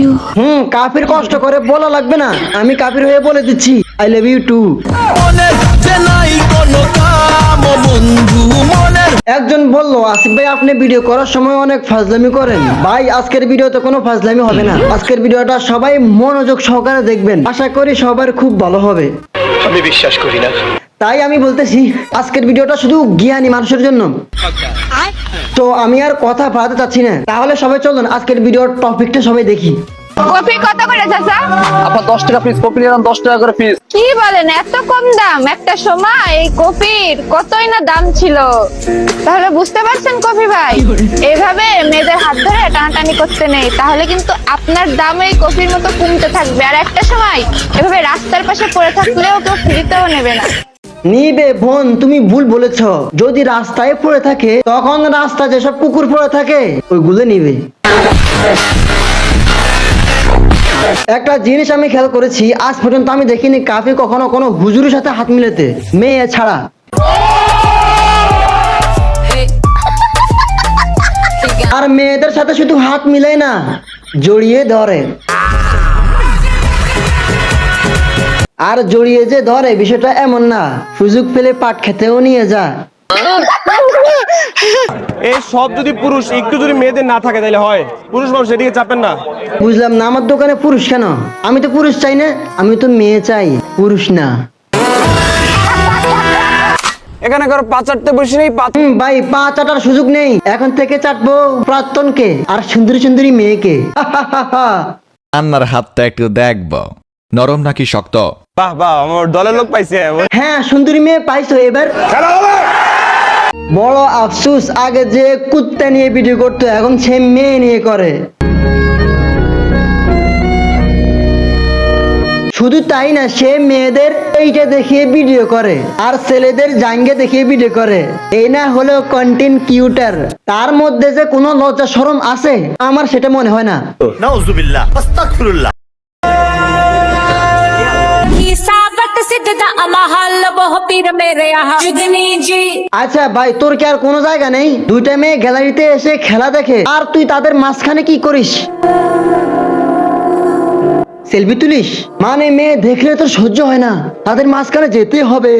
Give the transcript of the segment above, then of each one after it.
you. হুম কাফির কষ্ট করে বলা লাগবে না। আমি কাফির হয়ে বলে দিচ্ছি আই লাভ ইউ টু একজন বলল আসিফ ভাই আপনি ভিডিও করার সময় অনেক ফাজলামি করেন। ভাই আজকের ভিডিওতে কোনো ফাজলামি হবে না। আজকের ভিডিওটা সবাই মনোযোগ সহকারে দেখবেন। আশা করি সবার খুব ভালো হবে। আমি বিশ্বাস করি না। তাই আমি বলতেছি আজকের ভিডিওটা শুধু জ্ঞানী মানুষের জন্য। তো আমি আর কথা বাড়াতে চাচ্ছি না। তাহলে সবাই চলুন আজকের ভিডিওর টপিকটা সবাই দেখি। কফি কত করে চাচা? আপনার দশ টাকা পিস কপি নিলাম দশ টাকা করে পিস কি বলেন এত কম দাম একটা সময় এই কফির কতই না দাম ছিল? তাহলে বুঝতে পারছেন কফি ভাই এভাবে মেয়েদের হাত ধরে টানাটানি করতে নেই। তাহলে কিন্তু আপনার দাম এই কফির মতো কমতে থাকবে। আর একটা সময় এভাবে রাস্তার পাশে পড়ে থাকলেও কেউ ফ্রিতেও নেবে না। নিবে বোন, তুমি ভুল বলেছ। যদি রাস্তায় পড়ে থাকে, তখন রাস্তা যেসব কুকুর পড়ে থাকে, ওইগুলো নিবে। একটা জিনিস আমি খেয়াল করেছি, আজ পর্যন্ত আমি দেখিনি কাফি কখনো কোনো হুজুরের সাথে হাত মিলাতে, মেয়ে ছাড়া। আর মেয়েদের সাথে শুধু হাত মিলে না, জড়িয়ে ধরে। আর জড়িয়ে যে ধরে বিষয়টা এমন না। সুযোগ পেলে পাট খেতেও নিয়ে যায় এই সব যদি পুরুষ একটু যদি মেয়েদের না থাকে তাহলে হয়। পুরুষ মানুষ এদিকে চাপেন না। বুঝলাম না আমার দোকানে পুরুষ কেন? আমি তো পুরুষ চাই না আমি তো মেয়ে চাই পুরুষ না। এখানে কারও পা চারটে বসে নেই পা ভাই পা চাটার সুযোগ নেই। এখন থেকে চাটবো প্রাক্তনকে আর সুন্দরী সুন্দরী মেয়েকে। রান্নার হাতটা একটু দেখব। নরম নাকি শক্ত? বাহ বাহ আমার দলের লোক পাইছে। হ্যাঁ সুন্দরী মেয়ে পাইছো এবার। বড় আফসুস আগে যে কুত্তা নিয়ে ভিডিও করতো এখন সে মেয়ে নিয়ে করে। শুধু তাই না সে মেয়েদের এইটা দেখিয়ে ভিডিও করে আর ছেলেদের জাঙ্গে দেখিয়ে ভিডিও করে। এই না হলো কন্টেন্ট কিউটার তার মধ্যে যে কোনো লজ্জা শরম আছে আমার সেটা মনে হয় না। নাউজুবিল্লাহ আস্তাগফিরুল্লাহ। আচ্ছা ভাই, তোর কি আর কোনো জায়গা নেই? দুইটা মেয়ে গ্যালারিতে এসে খেলা দেখে। আর তুই তাদের মাঝখানে কি করিস? সেলফি তুলিস? মানে মেয়ে দেখলে তোর সহ্য হয় না। তাদের মাঝখানে যেতে হবে,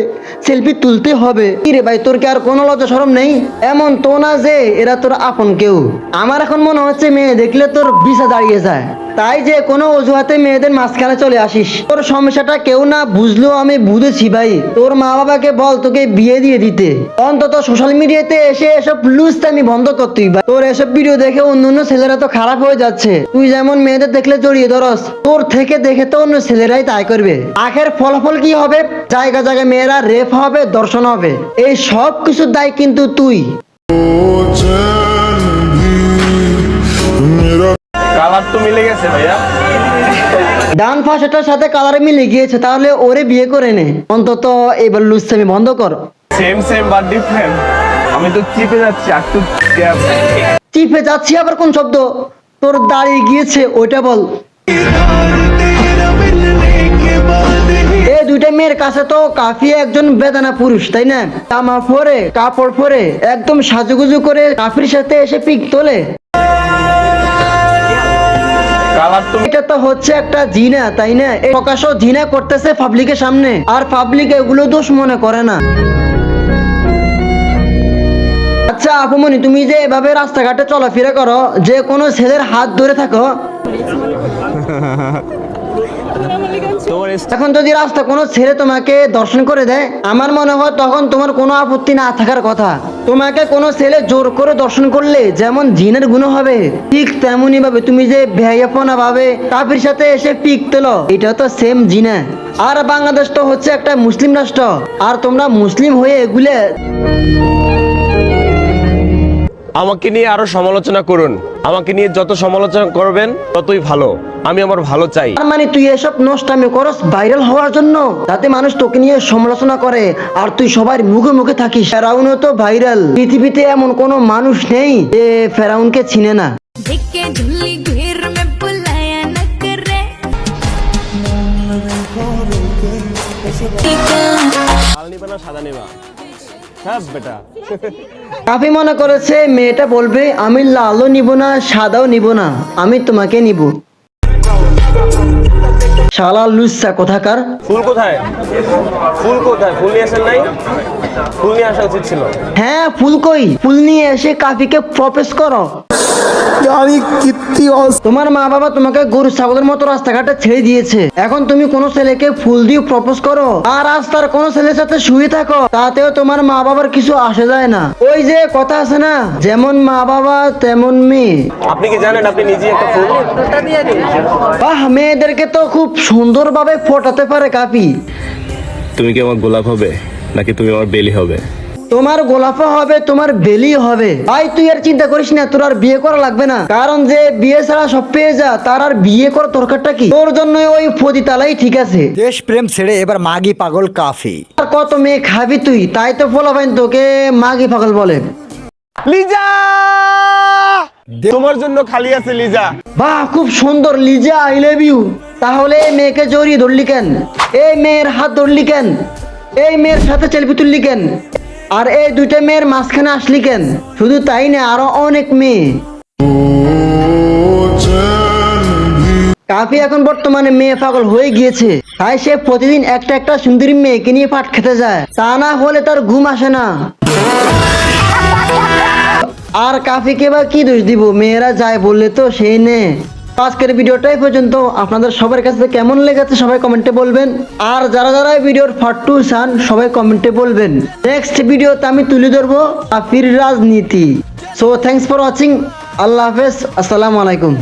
সেলফি তুলতে হবে। কি রে ভাই, তোর কি আর কোনো লজ্জা সরম নেই? এমন তো না যে এরা তোর আপন কেউ। আমার এখন মনে হচ্ছে মেয়ে দেখলে তোর বিছা দাঁড়িয়ে যায়। তাই যে কোনো অজুহাতে মেয়েদের মাঝখানে চলে আসিস। তোর সমস্যাটা কেউ না বুঝলেও আমি বুঝেছি ভাই। তোর মা বাবাকে বল তোকে বিয়ে দিয়ে দিতে। অন্তত সোশ্যাল মিডিয়াতে এসে এসব লুজতামি বন্ধ করতেই ভাই। তোর এসব ভিডিও দেখে অন্য অন্য ছেলেরা তো খারাপ হয়ে যাচ্ছে। তুই যেমন মেয়েদের দেখলে জড়িয়ে ধরস, তোর থেকে দেখে তো অন্য ছেলেরাই তাই করবে। আখের ফলাফল কি হবে? জায়গা জায়গায় মেয়েরা রেপ হবে দর্শন হবে। এই সব কিছুর দায় কিন্তু তুই। কালার তো মিলে গেছে ভাইয়া। ডান ফাঁসটার সাথে কালারে মিলে গিয়েছে তাহলে ওরে বিয়ে করে নে। অন্তত এবার লুজতামি বন্ধ কর। সেম সেম বাট ডিফারেন্ট আমি তো চিপে যাচ্ছি চিপে যাচ্ছি আবার কোন শব্দ? তোর দাঁড়িয়ে গিয়েছে ওইটা বল। এই দুইটা মেয়ের কাছে তো কাফি একজন বেদানা পুরুষ তাই না? জামা পরে কাপড় পরে একদম সাজুগুজু করে কাফির সাথে এসে পিক তোলে। এটা তো হচ্ছে একটা জিনা তাই না? এই প্রকাশ্য জিনা করতেছে পাবলিকের সামনে। আর পাবলিক এগুলো দোষ মনে করে না। আচ্ছা আপুমনি তুমি যে এভাবে রাস্তাঘাটে চলাফেরা করো যে কোনো ছেলের হাত ধরে থাকো এখন যদি রাস্তা কোনো ছেলে তোমাকে দর্শন করে দেয় আমার মনে হয় তখন তোমার কোনো আপত্তি না থাকার কথা। তোমাকে কোনো ছেলে জোর করে দর্শন করলে যেমন জিনের গুণ হবে ঠিক তেমনই ভাবে তুমি যে ভেয়াপনা ভাবে কাফির সাথে এসে পিক তোলো এটা তো সেম জিনা। আর বাংলাদেশ তো হচ্ছে একটা মুসলিম রাষ্ট্র আর তোমরা মুসলিম হয়ে এগুলে আমাকে নিয়ে আরও সমালোচনা করুন। আমাকে নিয়ে যত সমালোচনা করবেন ততই ভালো। আমি আমার ভালো চাই। তার মানে তুই এসব নষ্টামি করস ভাইরাল হওয়ার জন্য? তাতে মানুষ তোকে নিয়ে সমালোচনা করে আর তুই সবার মুখে মুখে থাকিস। ফেরাউন তো ভাইরাল। পৃথিবীতে এমন কোনো মানুষ নেই যে ফেরাউনকে চিনে না। সাদা নিবা। সব বেটা। কাফি মনে করেছে মেয়েটা বলবে আমি লালও নিব না সাদাও নিব না আমি তোমাকে নিব। শালা লুসা কোথাকার? ফুল কোথায়? ফুল কোথায়? ফুল নিয়ে আসেন নাই? ফুল নিয়ে আসা উচিত ছিল। হ্যাঁ ফুল কই? ফুল নিয়ে এসে কাফিকে প্রপোজ করো। তোমার মা বাবা তোমাকে গরু ছাগলের মতো রাস্তাঘাটে ছেড়ে দিয়েছে। এখন তুমি কোনো ছেলেকে ফুল দিয়ে প্রপোজ করো আর রাস্তার কোনো ছেলের সাথে শুয়ে থাকো তাতেও তোমার মা বাবার কিছু আসে যায় না। ওই যে কথা আছে না যেমন মা বাবা তেমন মেয়ে। আপনি কি জানেন আপনি নিজেই একটা ফুল? বাহ মেয়েদেরকে তো খুব সুন্দরভাবে ফোটাতে পারে কাপি। তুমি কি আমার গোলাপ হবে নাকি তুমি আমার বেলি হবে? তোমার গোলাপও হবে তোমার বেলি হবে। ভাই তুই আর চিন্তা করিস না তোর আর বিয়ে করা লাগবে না। কারণ যে বিয়ে ছাড়া সব পেয়ে যা তার আর বিয়ে করা দরকারটা কি? তোর জন্য ওই ফদিতালাই ঠিক আছে। দেশ প্রেম ছেড়ে এবার মাগি পাগল কাফি। আর কত মেয়ে খাবি তুই? তাই তো ফলাফাইন তোকে মাগি পাগল বলে। লিজা! তোমার জন্য খালি আছে লিজা। বাহ খুব সুন্দর লিজা আই লাভ ইউ তাহলে এই মেয়েকে জড়িয়ে ধরলি কেন? এই মেয়ের হাত ধরলি কেন? এই মেয়ের সাথে সেলফি তুললি কেন? আর এই দুইটা মেয়ের মাঝখানে আসলি কেন? শুধু তাই না, আরও অনেক মেয়ে। কাফি এখন বর্তমানে মেয়ে পাগল হয়ে গিয়েছে। তাই সে প্রতিদিন একটা একটা সুন্দরী মেয়েকে নিয়ে পাট খেতে যায়। তা না হলে তার ঘুম আসে না। আর কাফিকে বা কি দোষ দিব? মেয়েরা যায় বললে তো সেই নে। আজকের ভিডিওটাই পর্যন্ত। আপনাদের সবার কাছে কেমন লেগেছে সবাই কমেন্টে বলবেন। আর যারা যারা এই ভিডিওর পার্ট টু চান, সবাই কমেন্টে বলবেন। নেক্সট ভিডিওতে আমি তুলে ধরবো কাফির রাজনীতি। সো থ্যাংকস ফর ওয়াচিং আল্লাহ হাফেজ। আসসালামু আলাইকুম।